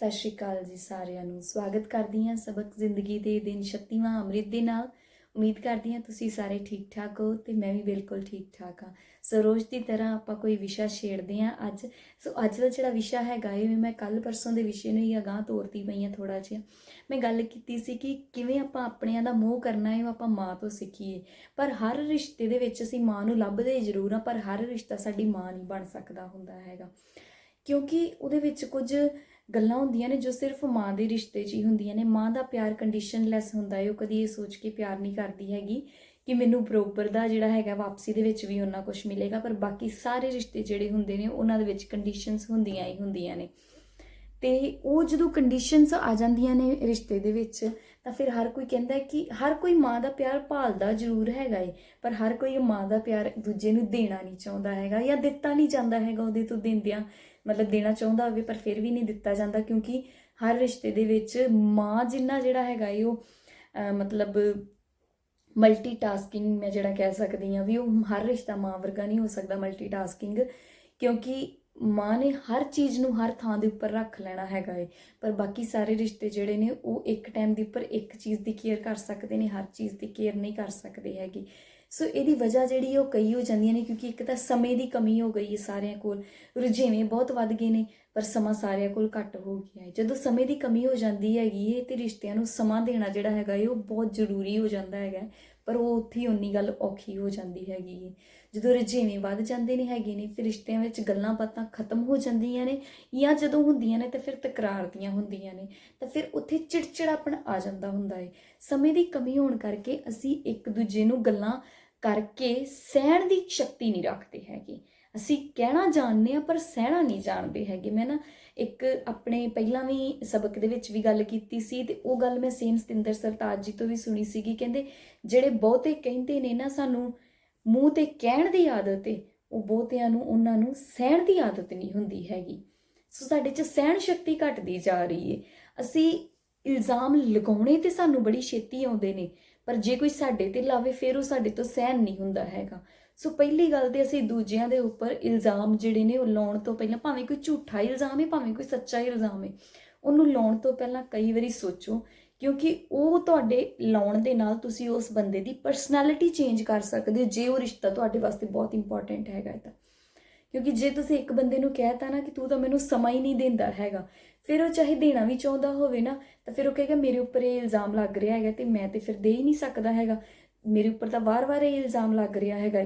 ਸਤਿ ਸ਼੍ਰੀ ਅਕਾਲ ਜੀ ਸਾਰਿਆਂ ਨੂੰ। ਸਵਾਗਤ ਕਰਦੀ ਹਾਂ ਸਬਕ ਜ਼ਿੰਦਗੀ ਦੇ ਦਿਨ 36ਵਾਂ ਅੰਮ੍ਰਿਤ ਦੇ ਨਾਲ। ਉਮੀਦ ਕਰਦੀ ਹਾਂ ਤੁਸੀਂ ਸਾਰੇ ਠੀਕ ਠਾਕ ਹੋ ਤੇ ਮੈਂ ਵੀ ਬਿਲਕੁਲ ਠੀਕ ਠਾਕ ਹਾਂ। ਸਰੋਜ ਦੀ ਤਰ੍ਹਾਂ ਆਪਾਂ ਕੋਈ ਵਿਸ਼ਾ ਛੇੜਦੇ ਹਾਂ ਅੱਜ। ਸੋ ਅੱਜ ਦਾ ਜਿਹੜਾ ਵਿਸ਼ਾ ਹੈਗਾ ਇਹ ਮੈਂ ਕੱਲ ਪਰਸੋਂ ਦੇ ਵਿਸ਼ੇ ਨੂੰ ਹੀ ਅਗਾਹ ਤੋਰਦੀ ਪਈ ਹਾਂ ਥੋੜਾ ਜਿਹਾ। ਮੈਂ ਗੱਲ ਕੀਤੀ ਸੀ ਕਿ ਕਿਵੇਂ ਆਪਾਂ ਆਪਣਿਆਂ ਦਾ ਮੋਹ ਕਰਨਾ ਹੈ ਉਹ ਆਪਾਂ ਮਾਂ ਤੋਂ ਸਿੱਖੀਏ। ਪਰ ਹਰ ਰਿਸ਼ਤੇ ਦੇ ਵਿੱਚ ਅਸੀਂ ਮਾਂ ਨੂੰ ਲੱਭਦੇ ਜ਼ਰੂਰ ਹਾਂ, ਪਰ ਹਰ ਰਿਸ਼ਤਾ ਸਾਡੀ ਮਾਂ ਨਹੀਂ ਬਣ ਸਕਦਾ ਹੁੰਦਾ ਹੈਗਾ। ਕਿਉਂਕਿ ਉਹਦੇ ਵਿੱਚ ਕੁਝ ਗੱਲਾਂ ਹੁੰਦੀਆਂ ਨੇ ਜੋ ਸਿਰਫ ਮਾਂ ਦੇ ਰਿਸ਼ਤੇ 'ਚ ਹੀ ਹੁੰਦੀਆਂ ਨੇ। ਮਾਂ ਦਾ ਪਿਆਰ ਕੰਡੀਸ਼ਨਲੈਸ ਹੁੰਦਾ ਹੈ। ਉਹ ਕਦੀ ਇਹ ਸੋਚ ਕੇ ਪਿਆਰ ਨਹੀਂ ਕਰਦੀ ਹੈਗੀ ਕਿ ਮੈਨੂੰ ਬਰੋਬਰ ਦਾ ਜਿਹੜਾ ਹੈਗਾ ਵਾਪਸੀ ਦੇ ਵਿੱਚ ਵੀ ਉਹਨਾਂ ਕੁਝ ਮਿਲੇਗਾ, ਪਰ ਬਾਕੀ ਸਾਰੇ ਰਿਸ਼ਤੇ ਜਿਹੜੇ ਹੁੰਦੇ ਨੇ ਉਹਨਾਂ ਦੇ ਵਿੱਚ ਕੰਡੀਸ਼ਨਸ ਹੁੰਦੀਆਂ ਹੀ ਹੁੰਦੀਆਂ ਨੇ। ਤੇ ਉਹ ਜਦੋਂ ਕੰਡੀਸ਼ਨਸ ਆ ਜਾਂਦੀਆਂ ਨੇ ਰਿਸ਼ਤੇ ਦੇ ਵਿੱਚ ਤਾਂ ਫਿਰ ਹਰ ਕੋਈ ਕਹਿੰਦਾ ਕਿ ਹਰ ਕੋਈ ਮਾਂ ਦਾ ਪਿਆਰ ਭਾਲਦਾ ਜ਼ਰੂਰ ਹੈਗਾ ਏ, ਪਰ ਹਰ ਕੋਈ ਮਾਂ ਦਾ ਪਿਆਰ ਦੂਜੇ ਨੂੰ ਦੇਣਾ ਨਹੀਂ ਚਾਹੁੰਦਾ ਹੈਗਾ ਜਾਂ ਦਿੱਤਾ ਨਹੀਂ ਜਾਂਦਾ ਹੈਗਾ ਉਹਦੇ ਤੋਂ ਦਿੰਦਿਆਂ, ਮਤਲਬ ਦੇਣਾ ਚਾਹੁੰਦਾ ਹੋਵੇ ਪਰ ਫਿਰ ਵੀ ਨਹੀਂ ਦਿੱਤਾ ਜਾਂਦਾ ਕਿਉਂਕਿ ਹਰ ਰਿਸ਼ਤੇ ਦੇ ਵਿੱਚ ਮਾਂ ਜਿੰਨਾ ਜਿਹੜਾ ਹੈਗਾ ਏ ਉਹ ਮਤਲਬ ਮਲਟੀਟਾਸਕਿੰਗ ਮੈਂ ਜਿਹੜਾ ਕਹਿ ਸਕਦੀ ਆ ਵੀ ਉਹ ਹਰ ਰਿਸ਼ਤਾ ਮਾਂ ਵਰਗਾ ਨਹੀਂ ਹੋ ਸਕਦਾ ਮਲਟੀਟਾਸਕਿੰਗ ਕਿਉਂਕਿ ਮਾਂ ਨੇ ਹਰ ਚੀਜ਼ ਨੂੰ ਹਰ ਥਾਂ ਦੇ ਉੱਪਰ ਰੱਖ ਲੈਣਾ ਹੈਗਾ ਏ। ਪਰ ਬਾਕੀ ਸਾਰੇ ਰਿਸ਼ਤੇ ਜਿਹੜੇ ਨੇ, ਉਹ ਇੱਕ ਟਾਈਮ ਦੇ ਉੱਪਰ ਇੱਕ ਚੀਜ਼ ਦੀ ਕੇਅਰ ਕਰ ਸਕਦੇ ਨੇ, ਹਰ ਚੀਜ਼ ਦੀ ਕੇਅਰ ਨਹੀਂ ਕਰ ਸਕਦੇ ਹੈਗੇ। ਸੋ ਇਹਦੀ ਵਜ੍ਹਾ ਜਿਹੜੀ ਉਹ ਕਈ ਹੋ ਜਾਂਦੀਆਂ ਨੇ ਕਿਉਂਕਿ ਇੱਕ ਤਾਂ ਸਮੇਂ ਦੀ ਕਮੀ ਹੋ ਗਈ ਹੈ ਸਾਰਿਆਂ ਕੋਲ, ਰੁਝੇਵੇਂ ਬਹੁਤ ਵੱਧ ਗਏ ਨੇ, ਪਰ ਸਮਾਂ ਸਾਰਿਆਂ ਕੋਲ ਘੱਟ ਹੋ ਗਿਆ ਹੈ ਜਦੋਂ ਸਮੇਂ ਦੀ ਕਮੀ ਹੋ ਜਾਂਦੀ ਹੈਗੀ ਹੈ ਤੇ ਰਿਸ਼ਤਿਆਂ ਨੂੰ ਸਮਾਂ ਦੇਣਾ ਜਿਹੜਾ ਹੈਗਾ ਹੈ ਉਹ ਬਹੁਤ ਜ਼ਰੂਰੀ ਹੋ ਜਾਂਦਾ ਹੈਗਾ ਪਰ ਉਹ ਉੱਥੇ ਹੀ ਉਨੀ ਗੱਲ ਔਖੀ ਹੋ ਜਾਂਦੀ ਹੈਗੀ ਹੈ ਜਦੋਂ ਰੁਝੇਵੇਂ ਵੱਧ ਜਾਂਦੇ ਨੇ, ਹੈਗੇ ਨੇ, ਫਿਰ ਰਿਸ਼ਤਿਆਂ ਵਿੱਚ ਗੱਲਾਂ ਬਾਤਾਂ ਖਤਮ ਹੋ ਜਾਂਦੀਆਂ ਨੇ ਜਾਂ ਜਦੋਂ ਹੁੰਦੀਆਂ ਨੇ ਤਾਂ ਫਿਰ ਤਕਰਾਰ ਦੀਆਂ ਹੁੰਦੀਆਂ ਨੇ, ਤਾਂ ਫਿਰ ਉੱਥੇ ਚਿੜਚਿੜਾਪਣ ਆ ਜਾਂਦਾ ਹੁੰਦਾ ਹੈ ਸਮੇਂ ਦੀ ਕਮੀ ਹੋਣ ਕਰਕੇ ਅਸੀਂ ਇੱਕ ਦੂਜੇ ਨੂੰ ਗੱਲਾਂ ਕਰਕੇ ਸਹਿਣ ਦੀ ਸ਼ਕਤੀ ਨਹੀਂ ਰੱਖਦੇ ਹੈਗੇ। ਅਸੀਂ ਕਹਿਣਾ ਜਾਣਦੇ ਆ ਪਰ ਸਹਿਣਾ ਨਹੀਂ ਜਾਣਦੇ ਹੈਗੇ। ਮੈਂ ਨਾ ਇੱਕ ਆਪਣੇ ਪਹਿਲਾਂ ਵੀ ਸਬਕ ਦੇ ਵਿੱਚ ਵੀ ਗੱਲ ਕੀਤੀ ਸੀ ਤੇ ਉਹ ਗੱਲ ਮੈਂ ਸੇਮ ਸਤਿੰਦਰ ਸਰਤਾਜ ਜੀ ਤੋਂ ਵੀ ਸੁਣੀ ਸੀਗੀ। ਕਹਿੰਦੇ ਜਿਹੜੇ ਬਹੁਤੇ ਕਹਿੰਦੇ ਨੇ ਨਾ ਸਾਨੂੰ ਮੂੰਹ ਤੇ ਕਹਿਣ ਦੀ ਆਦਤ ਏ, ਉਹ ਬਹੁਤਿਆਂ ਨੂੰ, ਉਹਨਾਂ ਨੂੰ ਸਹਿਣ ਦੀ ਆਦਤ ਨਹੀਂ ਹੁੰਦੀ ਹੈਗੀ। ਸੋ ਸਾਡੇ 'ਚ ਸਹਿਣ ਸ਼ਕਤੀ ਘਟਦੀ ਜਾ ਰਹੀ ਏ। ਅਸੀਂ ਇਲਜ਼ਾਮ ਲਗਾਉਣੇ ਤੇ ਸਾਨੂੰ ਬੜੀ ਛੇਤੀ ਆਉਂਦੇ ਨੇ, ਪਰ ਜੇ ਕੋਈ ਸਾਡੇ ਤੇ ਲਾਵੇ, ਫਿਰ ਉਹ ਸਾਡੇ ਤੋਂ ਸਹਿਣ ਨਹੀਂ ਹੁੰਦਾ ਹੈਗਾ। ਸੋ ਪਹਿਲੀ ਗੱਲ ਤੇ ਅਸੀਂ ਦੂਜਿਆਂ ਦੇ ਉੱਪਰ ਇਲਜ਼ਾਮ ਜਿਹੜੇ ਨੇ, ਉਹ ਲਾਉਣ ਤੋਂ ਪਹਿਲਾਂ ਭਾਵੇਂ ਕੋਈ ਝੂਠਾ ਇਲਜ਼ਾਮ ਹੈ ਭਾਵੇਂ ਕੋਈ ਸੱਚਾ ਇਲਜ਼ਾਮ ਹੈ ਉਹਨੂੰ ਲਾਉਣ ਤੋਂ ਪਹਿਲਾਂ ਕਈ ਵਾਰੀ ਸੋਚੋ ਕਿਉਂਕਿ ਉਹ ਤੁਹਾਡੇ ਲਾਉਣ ਦੇ ਨਾਲ ਤੁਸੀਂ ਉਸ ਬੰਦੇ ਦੀ ਪਰਸਨੈਲਿਟੀ ਚੇਂਜ ਕਰ ਸਕਦੇ ਹੋ, ਜੇ ਉਹ ਰਿਸ਼ਤਾ ਤੁਹਾਡੇ ਵਾਸਤੇ ਬਹੁਤ ਇੰਪੋਰਟੈਂਟ ਹੈਗਾ ਤਾਂ। ਕਿਉਂਕਿ ਜੇ ਤੁਸੀਂ ਇੱਕ ਬੰਦੇ ਨੂੰ ਕਹਿਤਾ ਨਾ ਕਿ ਤੂੰ ਤਾਂ ਮੈਨੂੰ ਸਮਾਂ ਹੀ ਨਹੀਂ ਦਿੰਦਾ ਹੈਗਾ, ਫਿਰ ਉਹ ਚਾਹੇ ਦੇਣਾ ਵੀ ਚਾਹੁੰਦਾ ਹੋਵੇ ਨਾ, ਤਾਂ ਫਿਰ ਉਹ ਕਹੇਗਾ ਮੇਰੇ ਉੱਪਰ ਇਹ ਇਲਜ਼ਾਮ ਲੱਗ ਰਿਹਾ ਹੈਗਾ ਤੇ ਮੈਂ ਤੇ ਫਿਰ ਦੇ ਹੀ ਨਹੀਂ ਸਕਦਾ ਹੈਗਾ। ਮੇਰੇ ਉੱਪਰ ਤਾਂ ਵਾਰ-ਵਾਰ ਇਹ ਇਲਜ਼ਾਮ ਲੱਗ ਰਿਹਾ ਹੈਗਾ।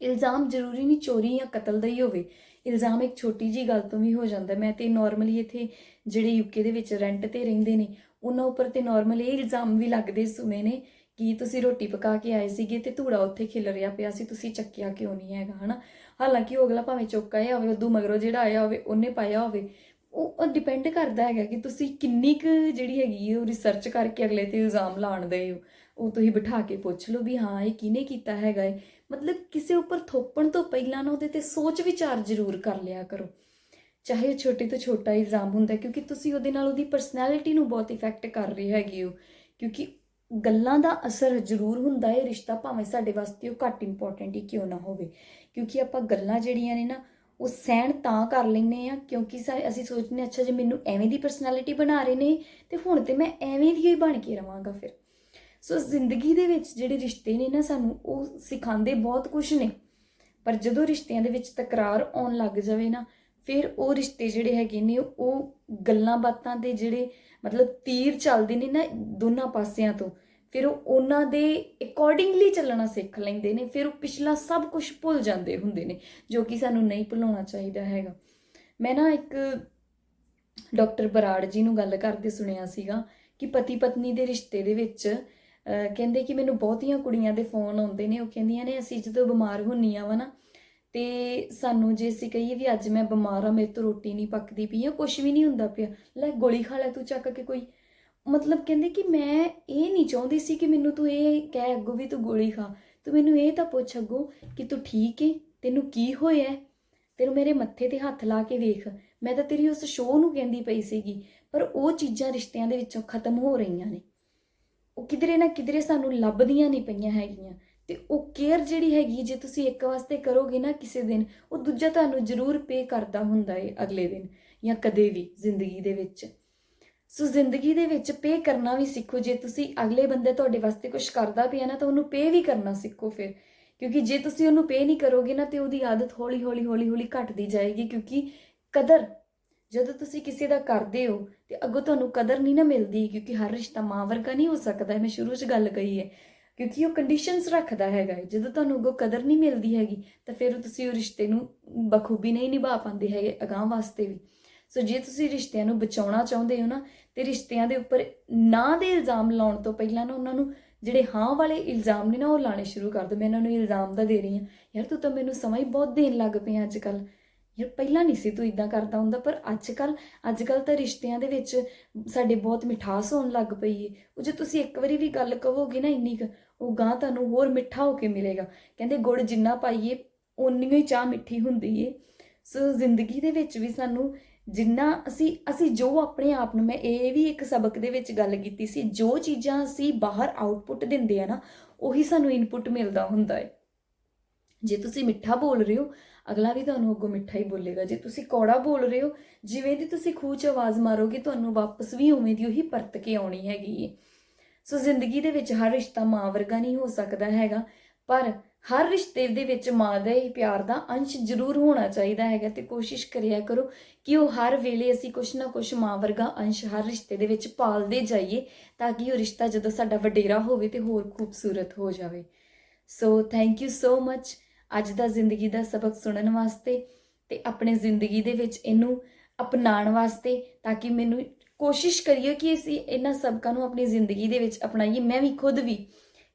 ਇਲਜ਼ਾਮ ਜ਼ਰੂਰੀ ਨਹੀਂ ਚੋਰੀ ਜਾਂ ਕਤਲ ਦਾ ਹੀ ਹੋਵੇ। ਇਲਜ਼ਾਮ ਇੱਕ ਛੋਟੀ ਜੀ ਗੱਲ ਤੋਂ ਵੀ ਹੋ ਜਾਂਦਾ। ਮੈਂ ਤੇ ਨਾਰਮਲੀ ਇੱਥੇ ਜਿਹੜੇ ਯੂਕੇ ਦੇ ਵਿੱਚ ਰੈਂਟ ਤੇ ਰਹਿੰਦੇ ਨੇ ਉਹਨਾਂ ਉੱਪਰ ਤੇ ਨਾਰਮਲ ਇਹ ਇਲਜ਼ਾਮ ਵੀ ਲੱਗਦੇ ਸੁਣੇ ਨੇ ਕਿ ਤੁਸੀਂ ਰੋਟੀ ਪਕਾ ਕੇ ਆਏ ਸੀਗੇ ਤੇ ਧੂੜਾ ਉੱਥੇ ਖਿਲ ਰਿਹਾ ਪਿਆ ਸੀ, ਤੁਸੀਂ ਚੱਕਿਆ ਕਿਉਂ ਨਹੀਂ ਹੈਗਾ, ਹਨਾ? ਹਾਲਾਂਕਿ ਉਹ ਅਗਲਾ ਭਾਵੇਂ ਚੁੱਕ ਆਇਆ ਹੋਵੇ, ਉਦੋਂ ਮਗਰੋਂ ਜਿਹੜਾ ਆਇਆ ਹੋਵੇ, ਉਹਨੇ ਪਾਇਆ ਹੋਵੇ, ਉਹ ਡਿਪੈਂਡ ਕਰਦਾ ਹੈਗਾ ਕਿ ਤੁਸੀਂ ਕਿੰਨੀ ਕੁ ਜਿਹੜੀ ਹੈਗੀ ਹੈ ਉਹ ਰਿਸਰਚ ਕਰਕੇ ਅਗਲੇ ਤੇ ਇਲਜ਼ਾਮ ਲਾਣਦੇ ਹੋ। ਉਹ ਤੁਸੀਂ ਬਿਠਾ ਕੇ ਪੁੱਛ ਲਓ ਵੀ ਹਾਂ, ਇਹ ਕਿਹਨੇ ਕੀਤਾ ਹੈਗਾ ਹੈ ਮਤਲਬ ਕਿਸੇ ਉੱਪਰ ਥੋਪਣ ਤੋਂ ਪਹਿਲਾਂ ਨਾ ਉਹਦੇ ਤੇ ਸੋਚ ਵਿਚਾਰ ਜ਼ਰੂਰ ਕਰ ਲਿਆ ਕਰੋ। ਚਾਹੇ ਉਹ ਛੋਟੇ ਤੋਂ ਛੋਟਾ ਇਲਜ਼ਾਮ ਹੁੰਦਾ ਕਿਉਂਕਿ ਤੁਸੀਂ ਉਹਦੇ ਨਾਲ ਉਹਦੀ ਪਰਸਨੈਲਿਟੀ ਨੂੰ ਬਹੁਤ ਇਫੈਕਟ ਕਰ ਰਹੇ ਹੈਗੇ ਹੋ। ਕਿਉਂਕਿ ਗੱਲਾਂ ਦਾ ਅਸਰ ਜ਼ਰੂਰ ਹੁੰਦਾ ਹੈ, ਰਿਸ਼ਤਾ ਭਾਵੇਂ ਸਾਡੇ ਵਾਸਤੇ ਉਹ ਘੱਟ ਇੰਪੋਰਟੈਂਟ ਹੀ ਕਿਉਂ ਨਾ ਹੋਵੇ। ਕਿਉਂਕਿ ਆਪਾਂ ਗੱਲਾਂ ਜਿਹੜੀਆਂ ਨੇ ਨਾ, ਉਹ ਸਹਿਣ ਤਾਂ ਕਰ ਲੈਨੇ ਆ ਕਿਉਂਕਿ ਸਾ- ਅਸੀਂ ਸੋਚਨੇ ਅੱਛਾ ਜੇ ਮੈਨੂੰ ਐਵੇਂ ਦੀ ਪਰਸਨੈਲਿਟੀ ਬਣਾ ਰਹੇ ਨੇ, ਤੇ ਹੁਣ ਤੇ ਮੈਂ ਐਵੇਂ ਦੀ ਹੀ ਬਣ ਕੇ ਰਵਾਂਗਾ ਫਿਰ। ਸੋ ਜ਼ਿੰਦਗੀ ਦੇ ਵਿੱਚ ਜਿਹੜੇ ਰਿਸ਼ਤੇ ਨੇ ਨਾ, ਸਾਨੂੰ ਉਹ ਸਿਖਾਉਂਦੇ ਬਹੁਤ ਕੁਝ ਨੇ। ਪਰ ਜਦੋਂ ਰਿਸ਼ਤਿਆਂ ਦੇ ਵਿੱਚ ਤਕਰਾਰ ਆਉਣ ਲੱਗ ਜਾਵੇ ਨਾ ਫਿਰ ਉਹ ਰਿਸ਼ਤੇ ਜਿਹੜੇ ਹੈਗੇ ਨੇ, ਉਹ ਗੱਲਾਂ ਬਾਤਾਂ ਦੇ ਜਿਹੜੇ ਮਤਲਬ ਤੀਰ ਚੱਲਦੇ ਨੇ ਨਾ ਦੋਨਾਂ ਪਾਸਿਆਂ ਤੋਂ, ਫਿਰ ਉਹ ਉਹਨਾਂ ਦੇ ਅਕੋਰਡਿੰਗਲੀ ਚੱਲਣਾ ਸਿੱਖ ਲੈਂਦੇ ਨੇ, ਫਿਰ ਉਹ ਪਿਛਲਾ ਸਭ ਕੁਝ ਭੁੱਲ ਜਾਂਦੇ ਹੁੰਦੇ ਨੇ, ਜੋ ਕਿ ਸਾਨੂੰ ਨਹੀਂ ਭੁਲਾਉਣਾ ਚਾਹੀਦਾ ਹੈਗਾ। ਮੈਂ ਨਾ ਇੱਕ ਡਾਕਟਰ ਬਰਾੜ ਜੀ ਨੂੰ ਗੱਲ ਕਰਦੇ ਸੁਣਿਆ ਸੀਗਾ ਕਿ ਪਤੀ ਪਤਨੀ ਦੇ ਰਿਸ਼ਤੇ ਦੇ ਵਿੱਚ ਕਹਿੰਦੇ ਕਿ ਮੈਨੂੰ ਬਹੁਤੀਆਂ ਕੁੜੀਆਂ ਦੇ ਫੋਨ ਆਉਂਦੇ ਨੇ, ਉਹ ਕਹਿੰਦੀਆਂ ਨੇ, ਅਸੀਂ ਜਦੋਂ ਬਿਮਾਰ ਹੁੰਨੀਆਂ ਵਾ ਨਾ ਤੇ ਸਾਨੂੰ ਜੇ ਅਸੀਂ ਕਹੀਏ ਵੀ ਅੱਜ ਮੈਂ ਬਿਮਾਰ ਆ ਮੇਰੇ ਤੋਂ ਰੋਟੀ ਨਹੀਂ ਪੱਕਦੀ ਪਈ ਆ ਕੁਝ ਵੀ ਨਹੀਂ ਹੁੰਦਾ ਪਿਆ। ਲੈ, ਗੋਲੀ ਖਾ ਲੈ ਤੂੰ ਚੱਕ ਕੇ ਕੋਈ। ਮਤਲਬ ਕਹਿੰਦੇ ਕਿ ਮੈਂ ਇਹ ਨਹੀਂ ਚਾਹੁੰਦੀ ਸੀ ਕਿ ਮੈਨੂੰ ਤੂੰ ਇਹ ਕਹਿ ਅੱਗੋਂ ਵੀ ਤੂੰ ਗੋਲੀ ਖਾ। ਤੂੰ ਮੈਨੂੰ ਇਹ ਤਾਂ ਪੁੱਛ ਅੱਗੋਂ ਕਿ ਤੂੰ ਠੀਕ ਹੈ ਤੈਨੂੰ ਕੀ ਹੋਇਆ? ਹੈ? ਤੈਨੂੰ ਮੇਰੇ ਮੱਥੇ ਤੇ ਹੱਥ ਲਾ ਕੇ ਵੇਖ। ਮੈਂ ਤਾਂ ਤੇਰੀ ਉਸ ਸ਼ੋਅ ਨੂੰ ਕਹਿੰਦੀ ਪਈ ਸੀਗੀ, ਪਰ ਉਹ ਚੀਜ਼ਾਂ ਰਿਸ਼ਤਿਆਂ ਦੇ ਵਿੱਚੋਂ ਖਤਮ ਹੋ ਰਹੀਆਂ ਨੇ। ਉਹ ਕਿਧਰੇ ਨਾ ਕਿਧਰੇ ਸਾਨੂੰ ਲੱਭਦੀਆਂ ਨਹੀਂ ਪਈਆਂ ਹੈਗੀਆਂ। ਤੇ ਉਹ ਕੇਅਰ ਜਿਹੜੀ ਹੈਗੀ ਜੇ ਤੁਸੀਂ ਇੱਕ ਵਾਸਤੇ ਕਰੋਗੇ ਨਾ ਕਿਸੇ ਦਿਨ, ਉਹ ਦੂਜਾ ਤੁਹਾਨੂੰ ਜ਼ਰੂਰ ਪੇ ਕਰਦਾ ਹੁੰਦਾ ਏ ਅਗਲੇ ਦਿਨ ਜਾਂ ਕਦੇ ਵੀ ਜ਼ਿੰਦਗੀ ਦੇ ਵਿੱਚ। ਸੋ ਜ਼ਿੰਦਗੀ ਦੇ ਵਿੱਚ ਪੇ ਕਰਨਾ ਵੀ ਸਿੱਖੋ, ਜੇ ਤੁਸੀਂ ਅਗਲੇ ਬੰਦੇ ਤੁਹਾਡੇ ਵਾਸਤੇ ਕੁਝ ਕਰਦਾ ਪਿਆ ਨਾ ਤਾਂ ਉਹਨੂੰ ਪੇ ਵੀ ਕਰਨਾ ਸਿੱਖੋ ਫਿਰ। ਕਿਉਂਕਿ ਜੇ ਤੁਸੀਂ ਉਹਨੂੰ ਪੇ ਨਹੀਂ ਕਰੋਗੇ ਨਾ ਤੇ ਉਹਦੀ ਆਦਤ ਹੌਲੀ ਹੌਲੀ ਹੌਲੀ ਹੌਲੀ ਘਟਦੀ ਜਾਏਗੀ ਕਿਉਂਕਿ ਕਦਰ, ਜਦੋਂ ਤੁਸੀਂ ਕਿਸੇ ਦਾ ਕਰਦੇ ਹੋ ਤੇ ਅੱਗੋਂ ਤੁਹਾਨੂੰ ਕਦਰ ਨਹੀਂ ਨਾ ਮਿਲਦੀ ਕਿਉਂਕਿ ਹਰ ਰਿਸ਼ਤਾ ਮਾਂ ਵਰਗਾ ਨਹੀਂ ਹੋ ਸਕਦਾ ਮੈਂ ਸ਼ੁਰੂ 'ਚ ਗੱਲ ਕਹੀ ਹੈ। ਕਿਉਂਕਿ ਉਹ ਕੰਡੀਸ਼ਨਸ ਰੱਖਦਾ ਹੈਗਾ ਹੈ। ਜਦੋਂ ਤੁਹਾਨੂੰ ਅੱਗੋਂ ਕਦਰ ਨਹੀਂ ਮਿਲਦੀ ਹੈਗੀ, ਤਾਂ ਫਿਰ ਤੁਸੀਂ ਉਹ ਰਿਸ਼ਤੇ ਨੂੰ ਬਖੂਬੀ ਨਹੀਂ ਨਿਭਾ ਪਾਉਂਦੇ ਹੈਗੇ ਅਗਾਂਹ ਵਾਸਤੇ ਵੀ। ਸੋ ਜੇ ਤੁਸੀਂ ਰਿਸ਼ਤਿਆਂ ਨੂੰ ਬਚਾਉਣਾ ਚਾਹੁੰਦੇ ਹੋ ਨਾ, ਤੇ ਰਿਸ਼ਤਿਆਂ ਦੇ ਉੱਪਰ ਨਾ ਦੇ ਇਲਜ਼ਾਮ ਲਾਉਣ ਤੋਂ ਪਹਿਲਾਂ ਨਾ ਉਹਨਾਂ ਨੂੰ ਜਿਹੜੇ ਹਾਂ ਵਾਲੇ ਇਲਜ਼ਾਮ ਨੇ ਨਾ, ਉਹ ਲਾਣੇ ਸ਼ੁਰੂ ਕਰ ਦਿਓ। ਮੈਂ ਇਹਨਾਂ ਨੂੰ ਇਲਜ਼ਾਮ ਦਾ ਦੇ ਰਹੀ ਹਾਂ। ਯਾਰ ਤੂੰ ਤਾਂ ਮੈਨੂੰ ਸਮਾਂ ਹੀ ਬਹੁਤ ਦੇਣ ਲੱਗ ਪਿਆ ਅੱਜ ਕੱਲ ਯਾਰ, ਪਹਿਲਾਂ ਨਹੀਂ ਸੀ ਤੂੰ ਇਦਾਂ ਕਰਦਾ ਹੁੰਦਾ, ਪਰ ਅੱਜ ਕੱਲ ਅੱਜ ਕੱਲ ਤਾਂ ਰਿਸ਼ਤਿਆਂ ਦੇ ਵਿੱਚ ਸਾਡੇ ਬਹੁਤ ਮਿਠਾਸ ਹੋਣ ਲੱਗ ਪਈ ਏ। ਉਹ ਜੇ ਤੁਸੀਂ ਇੱਕ ਵਾਰੀ ਵੀ ਗੱਲ ਕਹੋਗੇ ਨਾ ਇੰਨੀ ਕੁ, ਉਹ ਗਾਂ ਤੁਹਾਨੂੰ ਹੋਰ ਮਿੱਠਾ ਹੋ ਕੇ ਮਿਲੇਗਾ। ਕਹਿੰਦੇ ਗੁੜ ਜਿੰਨਾ ਪਾਈਏ ਓਨੀ ਹੀ ਚਾਹ ਮਿੱਠੀ ਹੁੰਦੀ ਏ। ਸੋ ਜ਼ਿੰਦਗੀ ਦੇ ਵਿੱਚ ਵੀ ਸਾਨੂੰ ਜਿੰਨਾ ਅਸੀਂ ਅਸੀਂ ਜੋ ਆਪਣੇ ਆਪ ਨੂੰ, ਮੈਂ ਇਹ ਵੀ ਇੱਕ ਸਬਕ ਦੇ ਵਿੱਚ ਗੱਲ ਕੀਤੀ ਸੀ, ਜੋ ਚੀਜ਼ਾਂ ਅਸੀਂ ਬਾਹਰ ਆਊਟਪੁੱਟ ਦਿੰਦੇ ਆ ਨਾ, ਉਹੀ ਸਾਨੂੰ ਇਨਪੁੱਟ ਮਿਲਦਾ ਹੁੰਦਾ ਹੈ ਜੇ ਤੁਸੀਂ ਮਿੱਠਾ ਬੋਲ ਰਹੇ ਹੋ ਅਗਲਾ ਵੀ ਤੁਹਾਨੂੰ ਅੱਗੋਂ ਮਿੱਠਾ ਹੀ ਬੋਲੇਗਾ। ਜੇ ਤੁਸੀਂ ਕੌੜਾ ਬੋਲ ਰਹੇ ਹੋ, ਜਿਵੇਂ ਦੀ ਤੁਸੀਂ ਖੂਹ 'ਚ ਆਵਾਜ਼ ਮਾਰੋਗੇ, ਤੁਹਾਨੂੰ ਵਾਪਸ ਵੀ ਉਵੇਂ ਦੀ ਉਹੀ ਪਰਤ ਕੇ ਆਉਣੀ ਹੈਗੀ ਏ। ਸੋ ਜ਼ਿੰਦਗੀ ਦੇ ਵਿੱਚ ਹਰ ਰਿਸ਼ਤਾ ਮਾਂ ਵਰਗਾ ਨਹੀਂ ਹੋ ਸਕਦਾ ਹੈਗਾ, ਪਰ ਹਰ ਰਿਸ਼ਤੇ ਦੇ ਵਿੱਚ ਮਾਂ ਦਾ ਹੀ ਪਿਆਰ ਦਾ ਅੰਸ਼ ਜ਼ਰੂਰ ਹੋਣਾ ਚਾਹੀਦਾ ਹੈਗਾ ਤੇ ਕੋਸ਼ਿਸ਼ ਕਰਿਆ ਕਰੋ ਕਿ ਉਹ ਹਰ ਵੇਲੇ ਅਸੀਂ ਕੁਛ ਨਾ ਕੁਛ ਮਾਂ ਵਰਗਾ ਅੰਸ਼ ਹਰ ਰਿਸ਼ਤੇ ਦੇ ਵਿੱਚ ਪਾਲਦੇ ਜਾਈਏ, ਤਾਂ ਕਿ ਉਹ ਰਿਸ਼ਤਾ ਜਦੋਂ ਸਾਡਾ ਵਡੇਰਾ ਹੋਵੇ ਤੇ ਹੋਰ ਖੂਬਸੂਰਤ ਹੋ ਜਾਵੇ। So thank you so much. ਅੱਜ ਦਾ ਜ਼ਿੰਦਗੀ ਦਾ ਸਬਕ ਸੁਣਨ ਵਾਸਤੇ ਤੇ ਆਪਣੇ ਜ਼ਿੰਦਗੀ ਦੇ ਵਿੱਚ ਇਹਨੂੰ ਅਪਣਾਉਣ ਵਾਸਤੇ ਤਾਂ ਕਿ ਮੈਨੂੰ ਕੋਸ਼ਿਸ਼ ਕਰੀਏ ਕਿ ਅਸੀਂ ਇਹਨਾਂ ਸਬਕਾਂ ਨੂੰ ਆਪਣੀ ਜ਼ਿੰਦਗੀ ਦੇ ਵਿੱਚ ਅਪਣਾਈਏ। ਮੈਂ ਵੀ ਖੁਦ ਵੀ,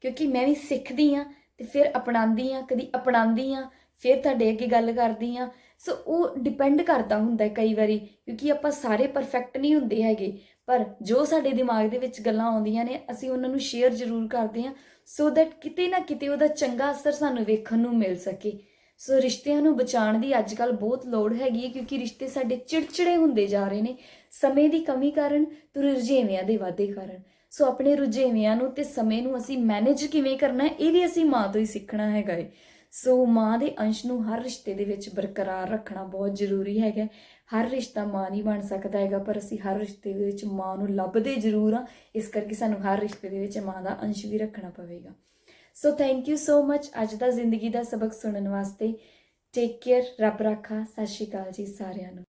ਕਿਉਂਕਿ ਮੈਂ ਵੀ ਸਿੱਖਦੀ ਆ ਤੇ ਫਿਰ ਅਪਣਾਉਂਦੀ ਆ ਕਦੀ ਅਪਣਾਉਂਦੀ ਆ ਫਿਰ ਤੁਹਾਡੇ ਅੱਗੇ ਗੱਲ ਕਰਦੀ ਆ ਸੋ ਉਹ ਡਿਪੈਂਡ ਕਰਦਾ ਹੁੰਦਾ ਕਈ ਵਾਰੀ, ਕਿਉਂਕਿ ਆਪਾਂ ਸਾਰੇ ਪਰਫੈਕਟ ਨਹੀਂ ਹੁੰਦੇ ਹੈਗੇ। ਪਰ ਜੋ ਸਾਡੇ ਦਿਮਾਗ ਦੇ ਵਿੱਚ ਗੱਲਾਂ ਆਉਂਦੀਆਂ ਨੇ, ਅਸੀਂ ਉਹਨਾਂ ਨੂੰ ਸ਼ੇਅਰ ਜ਼ਰੂਰ ਕਰਦੇ ਹਾਂ ਸੋ ਦੈਟ ਕਿਤੇ ਨਾ ਕਿਤੇ ਉਹਦਾ ਚੰਗਾ ਅਸਰ ਸਾਨੂੰ ਵੇਖਣ ਨੂੰ ਮਿਲ ਸਕੇ। ਸੋ ਰਿਸ਼ਤਿਆਂ ਨੂੰ ਬਚਾਉਣ ਦੀ ਅੱਜ ਕੱਲ ਬਹੁਤ ਲੋੜ ਹੈਗੀ ਹੈ, ਕਿਉਂਕਿ ਰਿਸ਼ਤੇ ਸਾਡੇ ਚਿੜਚਿੜੇ ਹੁੰਦੇ ਜਾ ਰਹੇ ਨੇ। ਸਮੇਂ ਦੀ ਕਮੀ ਕਾਰਨ ਤੇ ਰੁਝੇਵਿਆਂ ਦੇ ਵਾਧੇ ਕਾਰਨ। ਸੋ ਆਪਣੇ ਰੁਝੇਵਿਆਂ ਨੂੰ ਤੇ ਸਮੇਂ ਨੂੰ ਅਸੀਂ ਮੈਨੇਜ ਕਿਵੇਂ ਕਰਨਾ ਹੈ, ਇਹ ਵੀ ਅਸੀਂ ਮਾਂ ਤੋਂ ਹੀ ਸਿੱਖਣਾ ਹੈਗਾ ਏ ਸੋ ਮਾਂ ਦੇ ਅੰਸ਼ ਨੂੰ ਹਰ ਰਿਸ਼ਤੇ ਦੇ ਵਿੱਚ ਬਰਕਰਾਰ ਰੱਖਣਾ ਬਹੁਤ ਜ਼ਰੂਰੀ ਹੈਗਾ ਹਰ ਰਿਸ਼ਤਾ ਮਾਂ ਨਹੀਂ ਬਣ ਸਕਦਾ ਹੈਗਾ, ਪਰ ਅਸੀਂ ਹਰ ਰਿਸ਼ਤੇ ਦੇ ਵਿੱਚ ਮਾਂ ਨੂੰ ਲੱਭਦੇ ਜ਼ਰੂਰ ਆ ਇਸ ਕਰਕੇ ਸਾਨੂੰ ਹਰ ਰਿਸ਼ਤੇ ਦੇ ਵਿੱਚ ਮਾਂ ਦਾ ਅੰਸ਼ ਵੀ ਰੱਖਣਾ ਪਵੇਗਾ। ਸੋ ਥੈਂਕ ਯੂ ਸੋ ਮੱਚ ਅੱਜ ਦਾ ਜ਼ਿੰਦਗੀ ਦਾ ਸਬਕ ਸੁਣਨ ਵਾਸਤੇ। ਟੇਕ ਕੇਅਰ ਰੱਬ ਰੱਖਾ। ਸਤਿ ਸ਼੍ਰੀ ਅਕਾਲ ਜੀ ਸਾਰਿਆਂ ਨੂੰ।